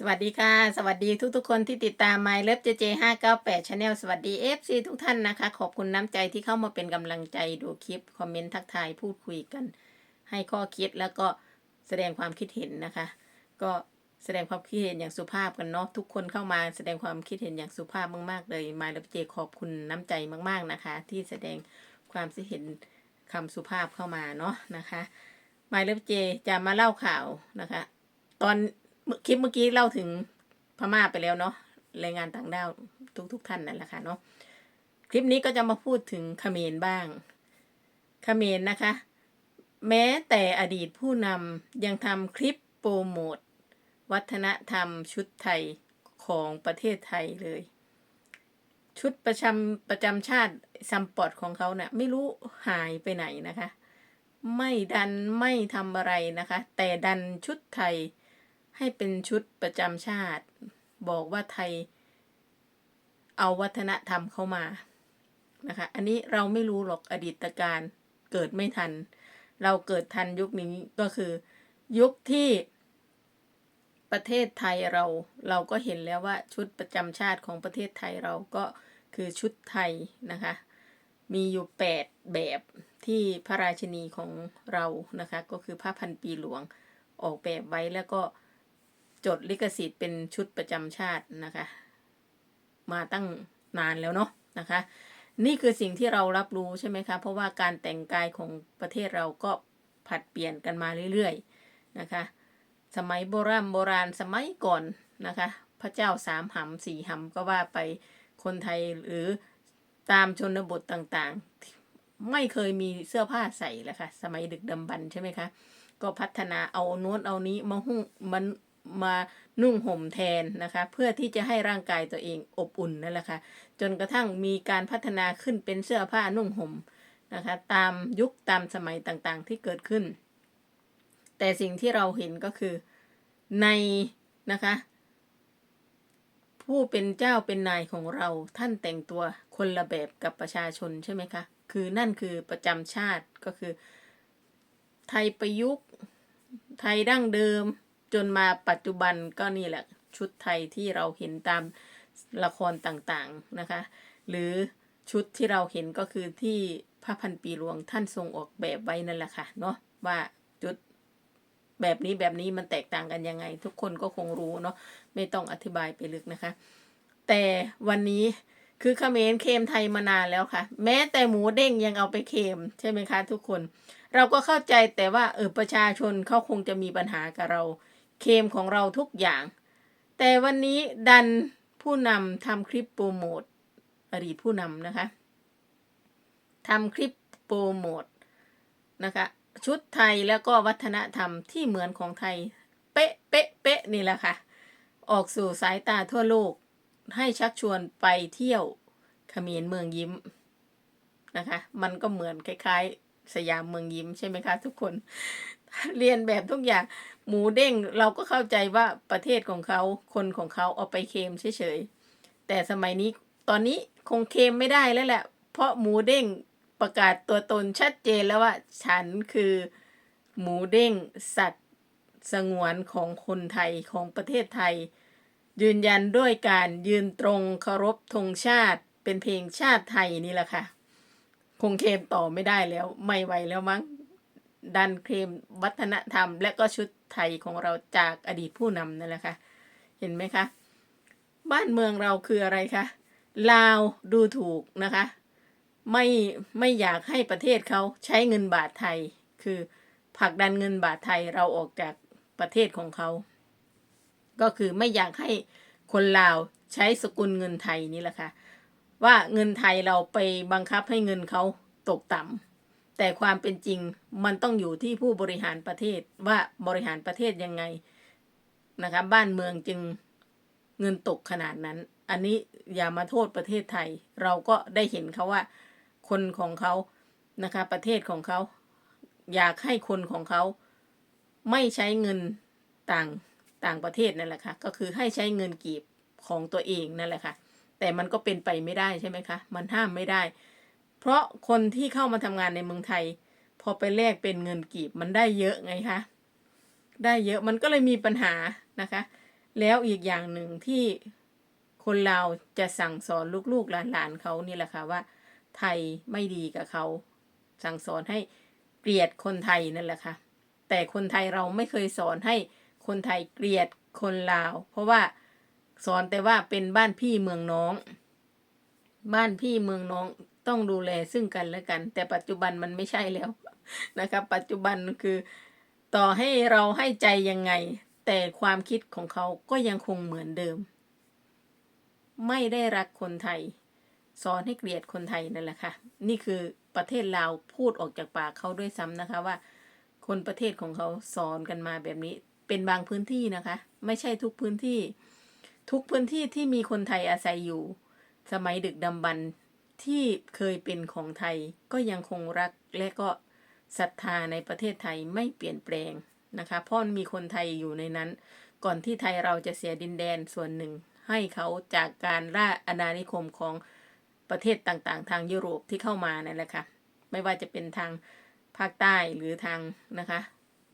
สวัสดีค่ะ สวัสดีทุกๆคนที่ติดตาม My Love JJ 598 Channel สวัสดี FC ทุกท่านนะคะ ขอบคุณน้ำใจที่เข้ามาเป็นกำลังใจดูคลิป คอมเมนต์ทักทายพูดคุยกัน ให้ข้อคิดแล้วก็แสดงความคิดเห็นนะคะ ก็แสดงความคิดเห็นอย่างสุภาพกันเนาะทุกคนเข้ามาแสดงความคิดเห็นอย่างสุภาพมากๆเลย My Love JJ ขอบคุณน้ำใจมากๆนะคะ ที่แสดงความคิดเห็นคำสุภาพเข้ามาเนาะนะคะ My Love J จะมาเล่าข่าวนะคะ ตอน คลิปเมื่อกี้เล่าถึงพม่าไปแล้วเนาะแรงงานต่างด้าวทุกๆทท่านนั่นแหละค่ะเนาะคลิปนี้ก็จะมาพูดถึงเขมรบ้างเขมรนะคะ แม้แต่อดีตผู้นำยังทำคลิปโปรโมทวัฒนธรรมชุดไทยของประเทศไทยเลย ชุดประจำประจำชาติซัมปอร์ตของเขาเนะ่ะไม่รู้หายไปไหนนะคะ ไม่ดันไม่ทำอะไรนะคะ แต่ดันชุดไทย ให้เป็นชุดประจำชาติ บอกว่าไทยเอาวัฒนธรรมเข้ามานะคะ อันนี้เราไม่รู้หรอกอดีตการเกิดไม่ทัน เราเกิดทันยุคนี้ก็คือ ยุคที่ประเทศไทยเราเราก็เห็นแล้วว่าชุดประจำชาติของประเทศไทยเราก็คือชุดไทยนะคะ มีอยู่แปดแบบที่พระราชินีของเรานะคะ ก็คือผ้าพันปีหลวงออกแบบไว้แล้วก็ จดลิขสิทธิ์เป็นชุดประจำชาตินะคะ มาตั้งนานแล้วเนาะนะคะ นี่คือสิ่งที่เรารับรู้ใช่ไหมคะ เพราะว่าการแต่งกายของประเทศเราก็ผัดเปลี่ยนกันมาเรื่อยๆนะคะ สมัยโบราณโบราณสมัยก่อนนะคะ พระเจ้าสามหำสี่หำก็ว่าไปคนไทยหรือตามชนบทต่างๆ ไม่เคยมีเสื้อผ้าใส่แหละค่ะ สมัยดึกดำบรรใช่ไหมคะ ก็พัฒนาเอาโน้นเอานี้มาหุ้งมัน มานุ่งห่มแทนนะคะ เพื่อที่จะให้ร่างกายตัวเองอบอุ่นนั่นแหละค่ะ จนกระทั่งมีการพัฒนาขึ้นเป็นเสื้อผ้านุ่งห่มนะคะ ตามยุคตามสมัยต่างๆ ที่เกิดขึ้น แต่สิ่งที่เราเห็นก็คือในนะคะ ผู้เป็นเจ้าเป็นนายของเราท่านแต่งตัวคนละแบบกับประชาชนใช่ไหมคะคือนั่นคือประจำชาติก็คือ ไทยประยุกต์ ไทยดั้งเดิม จนมาปัจจุบันก็นี่แหละชุดไทยที่เราเห็นตามละครต่างๆนะคะ หรือชุดที่เราเห็นก็คือที่พระพันปีหลวงท่านทรงออกแบบไว้นั่นแหละค่ะเนาะว่าจุดแบบนี้แบบนี้มันแตกต่างกันยังไง ทุกคนก็คงรู้เนาะไม่ต้องอธิบายไปลึกนะคะ แต่วันนี้คือเขมรเคมไทยมานานแล้วค่ะ แม้แต่หมูเด้งยังเอาไปเคมใช่ไหมคะ ทุกคน เราก็เข้าใจแต่ว่าเออประชาชนเขาคงจะมีปัญหากับเรา เคมของเราทุกอย่าง แต่วันนี้ดันผู้นำทำคลิปโปรโมทอดีตผู้นำนะคะทำคลิปโปรโมทนะคะชุดไทยแล้วก็วัฒนธรรมที่เหมือนของไทย เป๊ะเป๊ะเป๊ะนี่แหละค่ะ ออกสู่สายตาทั่วโลก ให้ชักชวนไปเที่ยวเขมรเมืองยิ้มนะคะ มันก็เหมือนคล้ายๆ สยามเมืองยิ้มใช่ไหมคะทุกคน เรียนแบบทุกอย่าง หมูเด้งเราก็เข้าใจว่าประเทศของเขาคนของเขาเอาไปเค็มเฉยๆแต่สมัยนี้ตอนนี้คงเค็มไม่ได้แล้วแหละ เพราะหมูเด้งประกาศตัวตนชัดเจนแล้วว่า ฉันคือหมูเด้งสัตว์สงวนของคนไทยของประเทศไทย ยืนยันด้วยการยืนตรงเคารพธงชาติเป็นเพลงชาติไทยนี่แหละค่ะ คงเคมต่อไม่ได้แล้ว ไม่ไหวแล้วมั้ง ดันเคลมวัฒนธรรม และก็ชุดไทยของเราจากอดีตผู้นำนั่นแหละค่ะ เห็นไหมคะ บ้านเมืองเราคืออะไรคะลาวดูถูกนะคะ ไม่ไม่อยากให้ประเทศเขาใช้เงินบาทไทย คือผลักดันเงินบาทไทยเราออกจากประเทศของเขา ก็คือไม่อยากให้คนลาวใช้สกุลเงินไทยนี่แหละค่ะ ว่าเงินไทยเราไปบังคับให้เงินเขาตกต่ำ แต่ความเป็นจริงมันต้องอยู่ที่ผู้บริหารประเทศว่าบริหารประเทศยังไงนะคะบ้านเมืองจึงเงินตกขนาดนั้น อันนี้อย่ามาโทษประเทศไทย เราก็ได้เห็นเขาว่า คนของเขานะคะประเทศของเขา อยากให้คนของเขา ไม่ใช้เงินต่างต่างประเทศนั่นแหละค่ะก็คือให้ใช้เงินกีบของตัวเองนั่นแหละค่ะแต่มันก็เป็นไปไม่ได้ใช่ไหมคะ มันห้ามไม่ได้ เพราะคนที่เข้ามาทำงานในเมืองไทย พอไปแลกเป็นเงินกีบมันได้เยอะไงคะได้เยอะมันก็เลยมีปัญหานะคะ แล้วอีกอย่างหนึ่งที่คนเราวจะสั่งสอนลูกๆหลานๆเขานี่แหละค่ะว่า ไทยไม่ดีกับเขา สั่งสอนให้เกลียดคนไทยนั่นแหละค่ะแต่คนไทยเราไม่เคยสอนให้คนไทยเกลียดคนลาว เพราะว่าสอนแต่ว่าเป็นบ้านพี่เมืองน้อง บ้านพี่เมืองน้อง ต้องดูแลซึ่งกันและกัน แต่ปัจจุบันมันไม่ใช่แล้วนะครับ ปัจจุบันคือ ต่อให้เราให้ใจยังไง แต่ความคิดของเขาก็ยังคงเหมือนเดิม ไม่ได้รักคนไทย สอนให้เกลียดคนไทยนั่นแหละค่ะ นี่คือประเทศลาวพูดออกจากปากเขาด้วยซ้ำนะคะว่า คนประเทศของเขาสอนกันมาแบบนี้ เป็นบางพื้นที่นะคะ ไม่ใช่ทุกพื้นที่ ทุกพื้นที่ที่มีคนไทยอาศัยอยู่ สมัยดึกดำบรรพ์ ที่เคยเป็นของไทยก็ยังคงรักและก็ศรัทธาในประเทศไทยไม่เปลี่ยนแปลงนะคะเพราะมีคนไทยอยู่ในนั้น ก่อนที่ไทยเราจะเสียดินแดนส่วนหนึ่ง ให้เขาจากการล่าอาณานิคมของประเทศต่างๆ ทางยุโรปที่เข้ามานั่นแหละค่ะไม่ว่าจะเป็นทางภาคใต้หรือทางนะคะ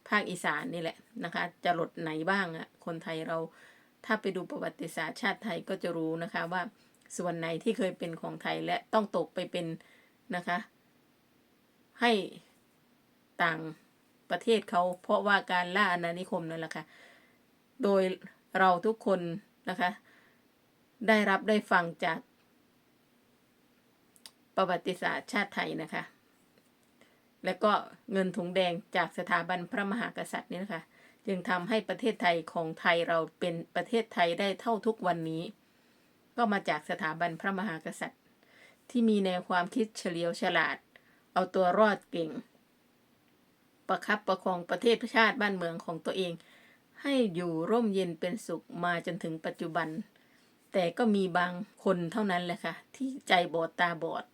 ภาคอีสานนี่แหละนะคะจะหลดไหนบ้างอะคนไทยเราถ้าไปดูประวัติศาสตร์ชาติไทยก็จะรู้นะคะว่า ส่วนไหนที่เคยเป็นของไทยและต้องตกไปเป็นนะคะ ให้ต่างประเทศเขาเพราะว่าการล่าอาณานิคมนั่นแหละค่ะ โดยเราทุกคนนะคะ ได้รับได้ฟังจาก ประวัติศาสตร์ชาติไทยนะคะ และก็เงินถุงแดงจากสถาบันพระมหากษัตริย์นี่นะคะ จึงทำให้ประเทศไทยของไทยเราเป็นประเทศไทยได้เท่าทุกวันนี้ ก็มาจากสถาบันพระมหากษัตริย์ ที่มีแนวความคิดเฉลียวฉลาด เอาตัวรอดเก่ง ประคับประคองประเทศชาติบ้านเมืองของตัวเอง ให้อยู่ร่มเย็นเป็นสุขมาจนถึงปัจจุบัน แต่ก็มีบางคนเท่านั้นแหละค่ะ ที่ใจบอดตาบอด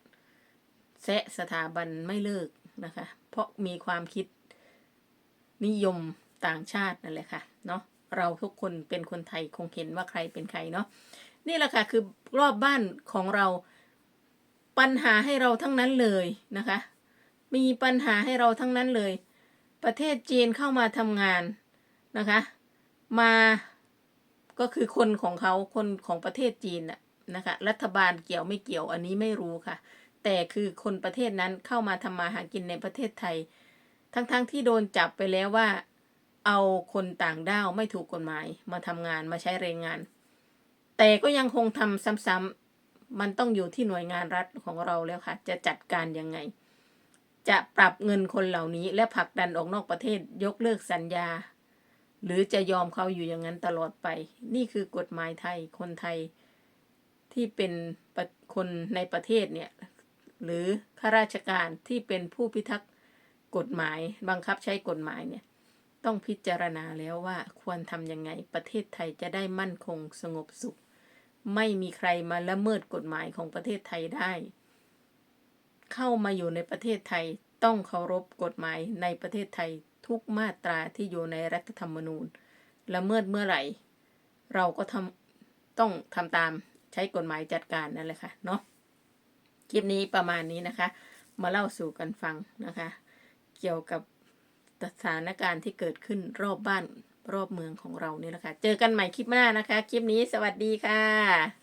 แซะสถาบันไม่เลิกนะคะ เพราะมีความคิดนิยมต่างชาตินั่นแหละค่ะเนาะเราทุกคนเป็นคนไทยคงเห็นว่าใครเป็นใครเนาะ นี่แหละค่ะคือรอบบ้านของเราปัญหาให้เราทั้งนั้นเลยนะคะ มีปัญหาให้เราทั้งนั้นเลย ประเทศจีนเข้ามาทำงานนะคะ มาก็คือคนของเขาคนของประเทศจีนน่ะนะคะ รัฐบาลเกี่ยวไม่เกี่ยวอันนี้ไม่รู้ค่ะ แต่คือคนประเทศนั้นเข้ามาทำมาหากินในประเทศไทย ทั้งๆทที่โดนจับไปแล้วว่า เอาคนต่างด้าวไม่ถูกกฎหมาย มาทำงานมาใช้แรงงาน แต่ก็ยังคงทำซ้ำๆมันต้องอยู่ที่หน่วยงานรัฐของเราแล้วค่ะ จะจัดการยังไง จะปรับเงินคนเหล่านี้ และผลักดันออกนอกประเทศยกเลิกสัญญา หรือจะยอมเขาอยู่อย่างนั้นตลอดไป นี่คือกฎหมายไทยคนไทยที่เป็นปคนในประเทศเนี่ย หรือข้าราชการที่เป็นผู้พิทักษ์กฎหมายบังคับใช้กฎหมายเนี่ย ต้องพิจารณาแล้วว่าควรทำยังไงประเทศไทยจะได้มั่นคงสงบสุข ไม่มีใครมาละเมิดกฎหมายของประเทศไทยได้ เข้ามาอยู่ในประเทศไทยต้องเคารพกฎหมายในประเทศไทยทุกมาตราที่อยู่ในรัฐธรรมนูญ ละเมิดเมื่อไหร่ เราก็ทำต้องทำตามใช้กฎหมายจัดการนั่นแหละค่ะเนาะคลิปนี้ประมาณนี้นะคะ มาเล่าสู่กันฟังนะคะ เกี่ยวกับสถานการณ์ที่เกิดขึ้นรอบบ้าน รอบเมืองของเราเนี่ยแหละค่ะ เจอกันใหม่คลิปหน้านะคะ คลิปนี้สวัสดีค่ะ